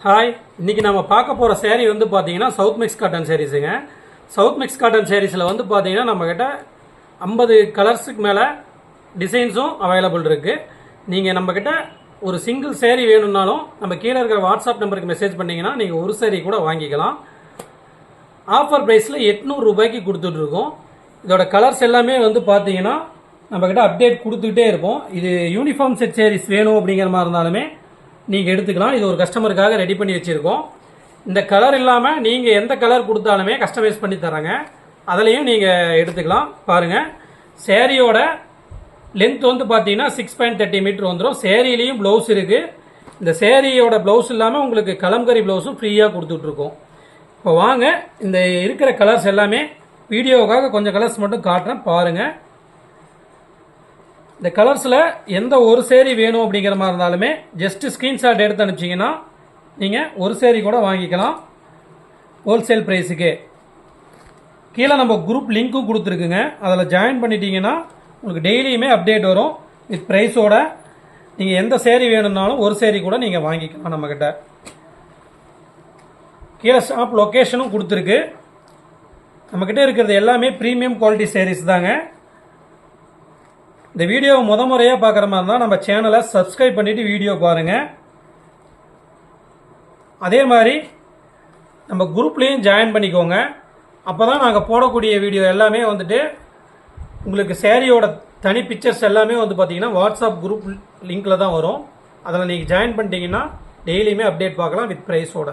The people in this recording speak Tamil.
ஹாய் இன்றைக்கி நம்ம பார்க்க போகிற சேரீ வந்து பார்த்தீங்கன்னா சவுத் மிக்ஸ் காட்டன் சேரீஸுங்க சவுத் மிக்ஸ் காட்டன் சேரீஸில் வந்து பார்த்தீங்கன்னா நம்மக்கிட்ட ஐம்பது கலர்ஸுக்கு மேலே டிசைன்ஸும் அவைலபிள் இருக்குது நீங்கள் நம்மக்கிட்ட ஒரு சிங்கிள் சேரீ வேணும்னாலும் நம்ம கீழே இருக்கிற வாட்ஸ்அப் நம்பருக்கு மெசேஜ் பண்ணிங்கன்னா நீங்கள் ஒரு சேரீ கூட வாங்கிக்கலாம். ஆஃபர் ப்ரைஸில் எட்நூறு ரூபாய்க்கு கொடுத்துட்ருக்கோம் இதோட கலர்ஸ் எல்லாமே வந்து பார்த்தீங்கன்னா நம்மக்கிட்ட அப்டேட் கொடுத்துக்கிட்டே இருப்போம். இது யூனிஃபார்ம் செட் சேரீஸ் வேணும் அப்படிங்கிற மாதிரி இருந்தாலுமே நீங்கள் எடுத்துக்கலாம். இது ஒரு கஸ்டமருக்காக ரெடி பண்ணி வச்சுருக்கோம். இந்த கலர் இல்லாமல் நீங்கள் எந்த கலர் கொடுத்தாலுமே கஸ்டமைஸ் பண்ணி தராங்க அதுலேயும் நீங்கள் எடுத்துக்கலாம். பாருங்கள் சேரீயோட லென்த் வந்து பார்த்தீங்கன்னா சிக்ஸ் பாயிண்ட் தேர்ட்டி மீட்டர் வந்துடும் சேரீலேயும் ப்ளவுஸ் இருக்குது இந்த சேரீயோட ப்ளவுஸ் இல்லாமல் உங்களுக்கு கலம்கரி ப்ளவுஸும் ஃப்ரீயாக கொடுத்துட்ருக்கோம். இப்போ வாங்க. இந்த இருக்கிற கலர்ஸ் எல்லாமே வீடியோவுக்காக கொஞ்சம் கலர்ஸ் மட்டும் காட்டுறேன். பாருங்கள் இந்த கலர்ஸில் எந்த ஒரு சேரீ வேணும் அப்படிங்கிற மாதிரி இருந்தாலுமே ஜஸ்ட் ஸ்க்ரீன்ஷாட் எடுத்து அனுப்பிச்சிங்கன்னா நீங்கள் ஒரு சேரீ கூட வாங்கிக்கலாம் ஹோல்சேல் ப்ரைஸுக்கு கீழே நம்ம குரூப் லிங்க்கும் கொடுத்துருக்குங்க. அதில் ஜாயின் பண்ணிட்டீங்கன்னா உங்களுக்கு டெய்லியுமே அப்டேட் வரும். வித் ப்ரைஸோட நீங்கள் எந்த சேரீ வேணும்னாலும் ஒரு சேரீ கூட நீங்கள் வாங்கிக்கலாம் நம்மக்கிட்ட கீழே ஷாப் லொக்கேஷனும் கொடுத்துருக்கு. நம்மக்கிட்ட இருக்கிறது எல்லாமே ப்ரீமியம் குவாலிட்டி சேரீஸ் தாங்க. இந்த வீடியோவை முத முறையாக பார்க்குற மாதிரி இருந்தால் நம்ம சேனலை சப்ஸ்கிரைப் பண்ணிவிட்டு வீடியோ பாருங்கள் அதே மாதிரி நம்ம குரூப்லேயும் ஜாயின் பண்ணிக்கோங்க. அப்போ தான் நாங்கள் போடக்கூடிய வீடியோ எல்லாமே வந்துட்டு உங்களுக்கு சேரீயோட தனி பிக்சர்ஸ் எல்லாமே வந்து பார்த்தீங்கன்னா வாட்ஸ்அப் குரூப் லிங்க்கில் தான் வரும். அதில் நீங்கள் ஜாயின் பண்ணிட்டீங்கன்னா டெய்லியுமே அப்டேட் பார்க்கலாம் வித் ப்ரைஸோட